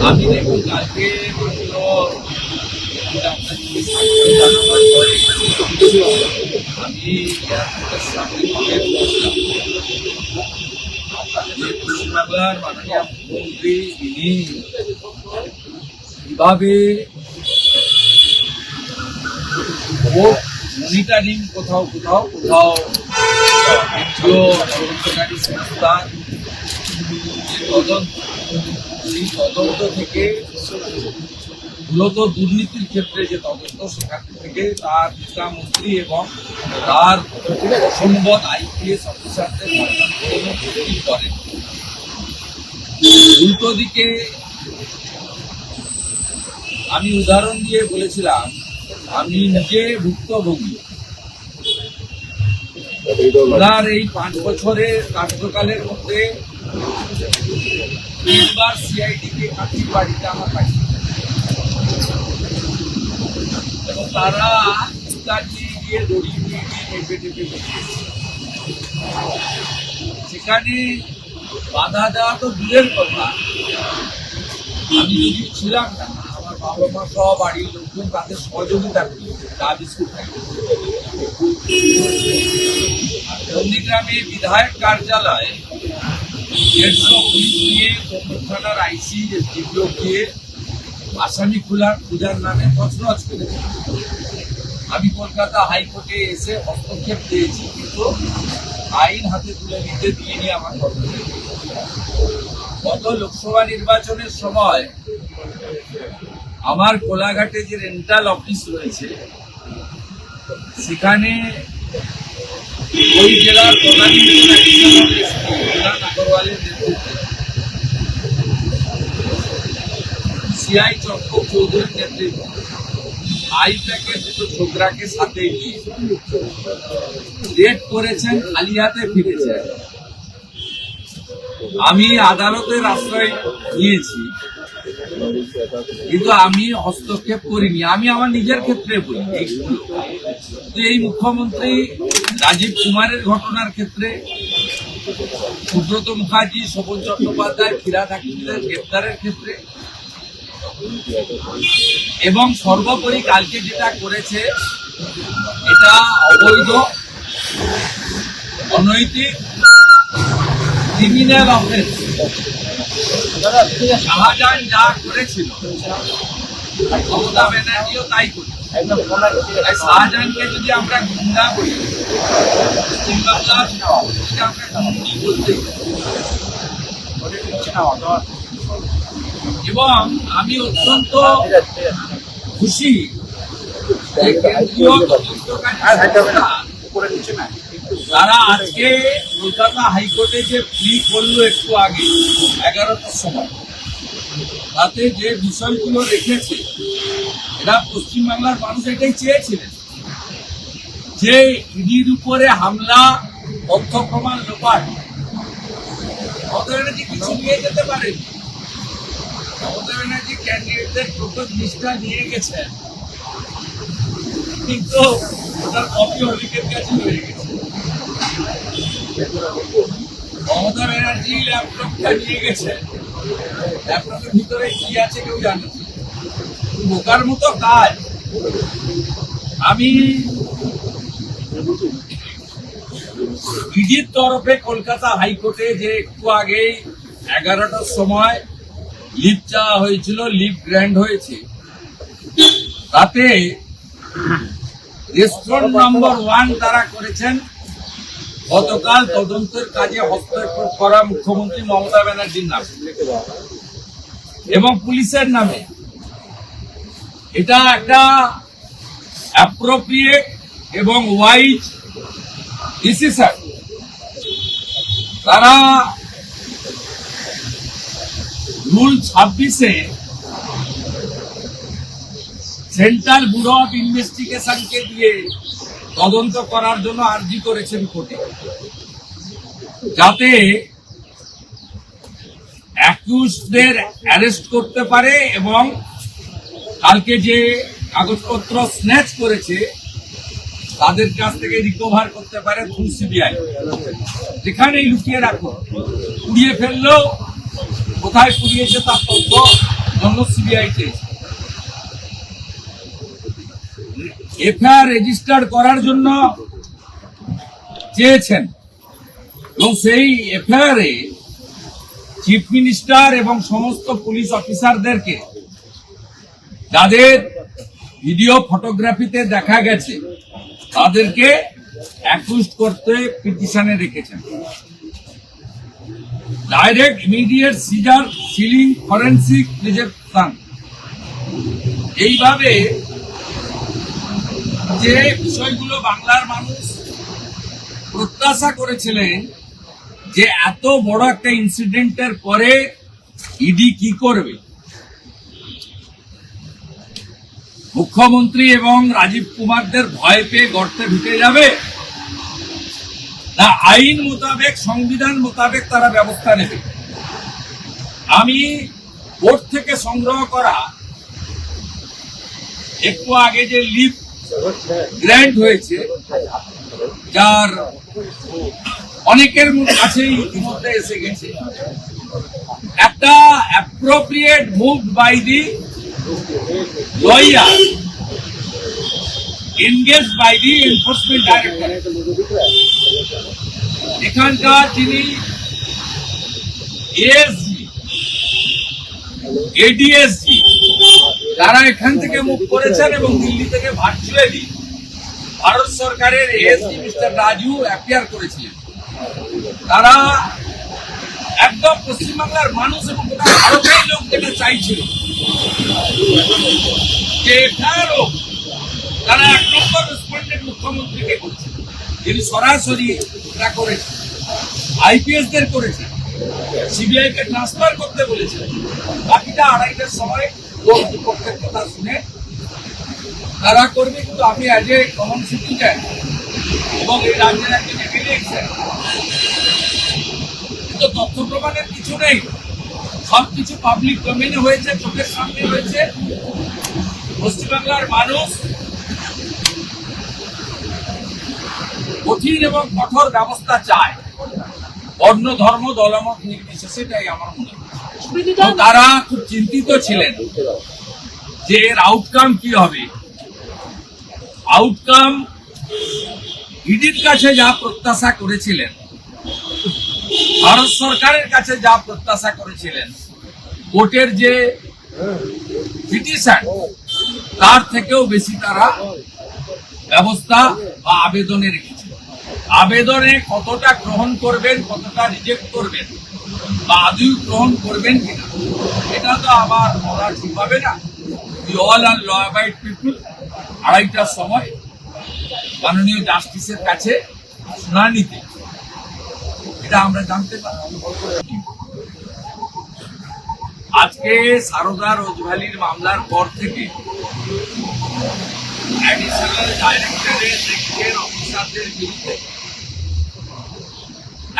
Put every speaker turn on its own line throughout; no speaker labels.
আমি দেখুন কালকে আমি পশ্চিমবাংলার মাননীয় মুখ্যমন্ত্রী তিনি কীভাবে মনিটারিং কোথাও কোথাও কোথাও তদন্তকারী সংস্থা তদন্ত সেই তদন্ত থেকে মূলত দুর্নীতির ক্ষেত্রে যে তদন্ত, সেখান থেকে তার মন্ত্রী এবং তার সম্বদ আইপিএস অফিসারদের উল্টো দিকে আমি উদাহরণ দিয়ে বলেছিলাম, আমি নিজে ভুক্তভোগী। ওনার এই পাঁচ বছরের কার্যকালের মধ্যে তিনবার সিআইডিকে কাঠির বাড়িতে আমার পাঠিয়ে এবং তারা চিৎকার গিয়ে দড়ি দিয়ে গিয়ে টেপে টেপে সেখানে বাধা দেওয়া তো দূরের কথা। আমি যদি ছিলাম না, আমার বাবা মা সহ বাড়ির লোকজন তাদের সহযোগিতা করি চা বিস্কুট নন্দীগ্রামে বিধায়ক কার্যালয়ে আসামি খোলার পূজার নামে তছনছ করেছে আমি কলকাতা হাইকোর্টে এসে হস্তক্ষেপ পেয়েছি কিন্তু আইন হাতে তুলে নিতে দিইনি আমার গত লোকসভা নির্বাচনের সময় আমার কোলাঘাটে যে রেন্টাল অফিস রয়েছে সেখানে ওই জেলার প্রধান সিআই চম্পক চৌধুরীর নেতৃত্বে দুটো ছোকরাকে সাথে করেছেন, খালি হাতে ফিরেছেন। আমি আদালতের আশ্রয় নিয়েছি। কিন্তু আমি হস্তক্ষেপ করিনি। আমি আমার নিজের ক্ষেত্রে বলি। এই মুখ্যমন্ত্রী রাজীব কুমারের ঘটনার ক্ষেত্রে সুব্রত মুখার্জি, শোভন চট্টোপাধ্যায়, ফিরাদ হাকিমদের গ্রেপ্তারের ক্ষেত্রে। এবং সর্বোপরি কালকে যেটা করেছে, এটা অবৈধ, অনৈতিক ক্রিমিনাল অফেন্স শাহজাহান যা করেছিল, মমতা ব্যানার্জিও তাই করেছে। শাহজাহানকে যদি আমরা বলতে এবং আমি অত্যন্ত খুশি তারা আজকে কলকাতা হাইকোর্টে যে প্লি করল একটু আগে, এগারোটার সময় তাতে যে বিষয়গুলো রেখেছে, এরা পশ্চিমবাংলার মানুষ এটাই চেয়েছিলেন। যে ইডির উপরে হামলা তথ্য প্রমাণ লোপাট মমতা ব্যানার্জি কিছু নিয়ে যেতে পারেন। মমতা ব্যানার্জি ক্যান্ডিডেটদের টোটো জিনিসটা নিয়ে গেছেন কিন্তু ওটার কপি অনেকের কাছে রয়ে গেছে। মমতা ব্যানার্জি ল্যাপটপটা নিয়ে গেছে। ল্যাপটপের ভিতরে কি আছে কেউ জানে। বোকার মতো কাজ। আমি ইডির তরফে কলকাতা হাইকোর্টে যে একটু আগেই এগারোটার সময় লিভ চাওয়া হয়েছিল লিভ গ্র্যান্ড হয়েছে। তাতে রেস্টুরেন্ট নম্বর ওয়ান তারা করেছেন। গতকাল তদন্তের কাজে হস্তক্ষেপ করা মুখ্যমন্ত্রী মমতা ব্যানার্জির নামে এবং পুলিশের নামে। এটা একটা অ্যাপ্রোপ্রিয়েট এবং ওয়াইজ ডিসিশন তারা রুল ছাব্বিশে সেন্ট্রাল ব্যুরো অফ ইনভেস্টিগেশনকে দিয়ে তদন্ত করার জন্য আর্জি করেছেন কোর্টে। যাতে অ্যাকিউজদের অ্যারেস্ট করতে পারে এবং কালকে যে কাগজপত্র স্ন্যাচ করেছে, তাদের কাছ থেকে রিকভার করতে পারে থ্রু সিবিআই যেখানেই লুকিয়ে রাখো উড়িয়ে ফেললেও কোথায় পুড়িয়েছে তার তথ্য জন্য সিবিআই চেয়েছে। এফআইআর রেজিস্টার করার জন্য চেয়েছেন। এবং সেই এফআইআরে চিফ মিনিস্টার এবং সমস্ত পুলিশ অফিসারদেরকে যাদের ভিডিও ফটোগ্রাফিতে দেখা গেছে, তাদেরকে অ্যাকুজ করতে পিটিশনে রেখেছেন। Direct immediate seizure sealing forensic rejection এইভাবে যে বিষয়গুলো বাংলার মানুষ প্রত্যাশা করেছিলেন যে এত বড় একটা ইনসিডেন্টের পরে ইডি কি করবে? মুখ্যমন্ত্রী এবং রাজীব কুমারদের ভয় পেয়ে গর্তে ঢুকে যাবে? না, আইন মোতাবেক, সংবিধান মোতাবেক তারা ব্যবস্থা নেবে। আমি কোর্ট থেকে সংগ্রহ করা, একটু আগে যে লিভ গ্র্যান্ড হয়েছে, যার অনেকের কাছেই ইতিমধ্যে এসে গেছে। একটা appropriate move by the lawyer engage by the enforcement director এখানকার যিনি এডিএসজি তারা এখান থেকে মুখ করেছেন এবং দিল্লি থেকে ভার্চুয়ালি ভারত সরকারের এএসজি মিস্টার রাজু অ্যাপিয়ার করেছিলেন। তারা একদম পশ্চিমবাংলার মানুষ এবং গোটা ভারতের লোক যেটা চাইছিল। যে এফআইআরও তারা এক নম্বর রেসপন্ডেন্ট মুখ্যমন্ত্রীকে করছে। যিনি সরাসরি এটা করেছে আইপিএস দের করেছে সিবিআই কে ট্রান্সফার করতে বলেছে বাকিটা আড়াইটার সময় কর্তৃপক্ষের কথা শুনে তারা করবে, কিন্তু আমি অ্যাজ এ কমন সিটিজেন এবং এই রাজ্যের একজন এমএলএ কিন্তু তথ্য প্রমাণের কিছু নেই। সব কিছু পাবলিক ডোমেনে হয়েছে, চোখের সামনে হয়েছে। পশ্চিমবাংলার মানুষ কঠিন এবং কঠোর ব্যবস্থা চায়। অন্য ধর্ম, দলমত নির্বিশেষে এটাই আমার মনে হয়। তারা খুব চিন্তিত ছিলেন যে এর আউটকাম কি হবে। আউটকাম ইডির কাছে যা প্রত্যাশা করেছিলেন, ভারত সরকারের কাছে যা প্রত্যাশা করেছিলেন কোর্টের যে পিটিশন, তার থেকেও বেশি তারা ব্যবস্থা বা আবেদনে রেখেছে আবেদনে কতটা গ্রহণ করবেন, কতটা রিজেক্ট করবেন বা আদৌ গ্রহণ করবেন কিনা? এটা তো আমার বলা ঠিক হবে না। We all are law abide people আড়াইটার সময় মাননীয় জাস্টিসের কাছে শুনানিতে। এটা আমরা জানতে পারি আজকে সারদা রোজভ্যালির মামলার পর থেকে অ্যাডিশনাল ডাইরেক্টরের অফিসারদের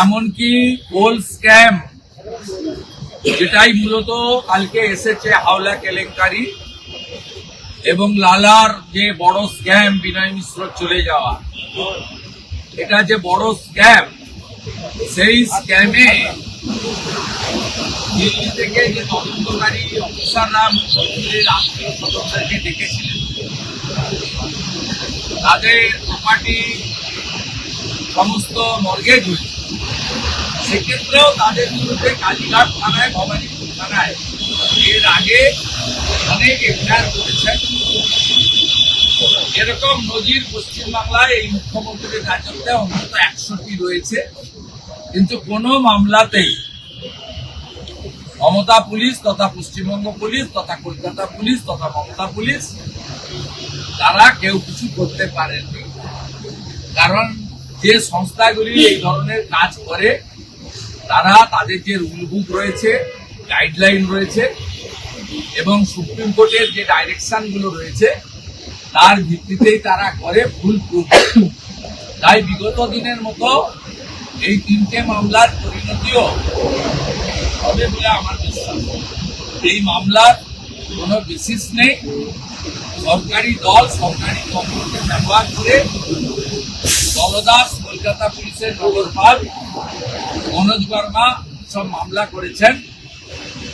এমনকি কোল স্ক্যাম যেটাই মূলত কালকে এসেছে হাওলা কেলেঙ্কারি এবং লালার যে বড় স্ক্যাম বিনয় মিশ্র চলে যাওয়া, এটা যে বড় স্ক্যাম সেই স্ক্যামে দিল্লি থেকে যে তদন্তকারী অফিসাররা মুখ্যমন্ত্রীর আত্মীয় সদস্যদেরকে ডেকেছিলেন, তাদের প্রপার্টি সমস্ত মর্গেজ হয়েছে। সেক্ষেত্রেও তাদের বিরুদ্ধে কালীঘাট থানায়, ভবানীপুর থানায়। এর আগে অনেক এফআইআর করেছেন। এরকম নজির পশ্চিমবাংলায় এই মুখ্যমন্ত্রীর রাজত্বে অন্তত একশোটি রয়েছে। কিন্তু কোনো মামলাতেই মমতা পুলিশ তথা পশ্চিমবঙ্গ পুলিশ তথা কলকাতা পুলিশ তথা মমতা পুলিশ, তারা কেউ কিছু করতে পারেননি। কারণ যে সংস্থাগুলি এই ধরনের কাজ করে তারা তাদের যে রুল বুক রয়েছে গাইডলাইন রয়েছে, এবং সুপ্রিম কোর্টের যে ডাইরেকশনগুলো রয়েছে, তার ভিত্তিতেই তারা করে ভুল প্রুফ তাই বিগত দিনের মতো এই তিনটে মামলার পরিণতিও হবে বলে আমার বিশ্বাস। এই মামলার কোনো বেসিস নেই। সরকারি দল, সরকারি কর্মকে ব্যবহার করে দলদাস কলকাতা পুলিশের নগরপাল মনোজ বর্মা সব মামলা করেছেন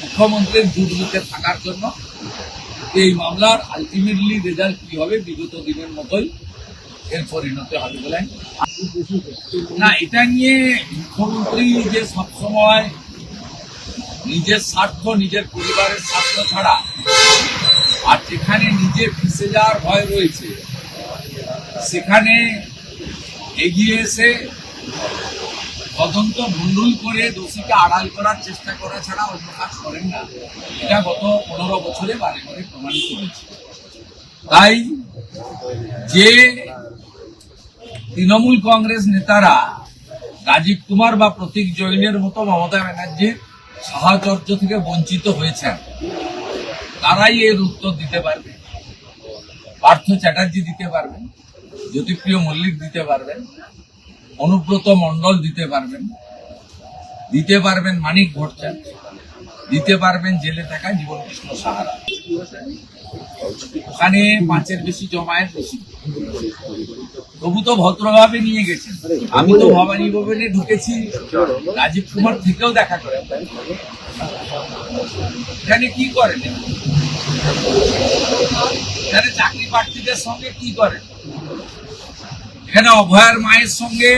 মুখ্যমন্ত্রীর দুর্নীতি থাকার জন্য। এই মামলার আলটিমেটলি রেজাল্ট কি হবে বিগত দিনের মতোই এর পরিণত হবে বলে না, এটা নিয়ে মুখ্যমন্ত্রী যে সবসময় নিজের স্বার্থ, নিজের পরিবারের স্বার্থ ছাড়া আর যেখানে নিজে ফেসে যাওয়ার ভয় রয়েছে, সেখানে এগিয়ে এসে তদন্ত ভণ্ডুল করে দোষীকে আড়াল করার চেষ্টা করা ছাড়া অন্য কাজ করেন না। এটা গত পনেরো বছরে বারে বারে প্রমাণিত হয়েছে তাই যে তৃণমূল কংগ্রেস নেতারা রাজীব কুমার বা প্রতীক জৈনের মতো মমতা ব্যানার্জির সাহচর্য থেকে বঞ্চিত হয়েছেন, তারাই এর উত্তর দিতে পারবে পার্থ চ্যাটার্জি দিতে পারবেন, জ্যোতিপ্রিয় মল্লিক দিতে পারবেন অনুব্রত মণ্ডল দিতে পারবেন। দিতে পারবেন মানিক ভট্টাচার্য। দিতে পারবেন জেলে থাকা জীবন কৃষ্ণ সাহারা। ওখানে পাঁচের বেশি জমায়েত বেশি। তবু তো ভদ্রভাবে নিয়ে গেছেন। আমি তো ভবানী ভবনে ঢুকেছি। রাজীব কুমার থেকেও দেখা করে। এখানে কি করেন? এখানে চাকরি প্রার্থীদের সঙ্গে কি করেন? এখানে অভয়ার মায়ের সঙ্গে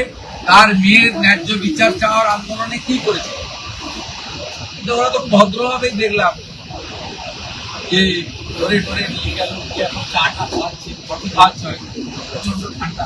তার মেয়ের ন্যায্য বিচার চাওয়ার আন্দোলনে কি করেছে? কিন্তু ওরা তো ভদ্রভাবে দেখলাম যে ধরে ধরে নিয়ে গেল এখন খাচ্ছে, কফি খাওয়াচ্ছে প্রচণ্ড ঠান্ডা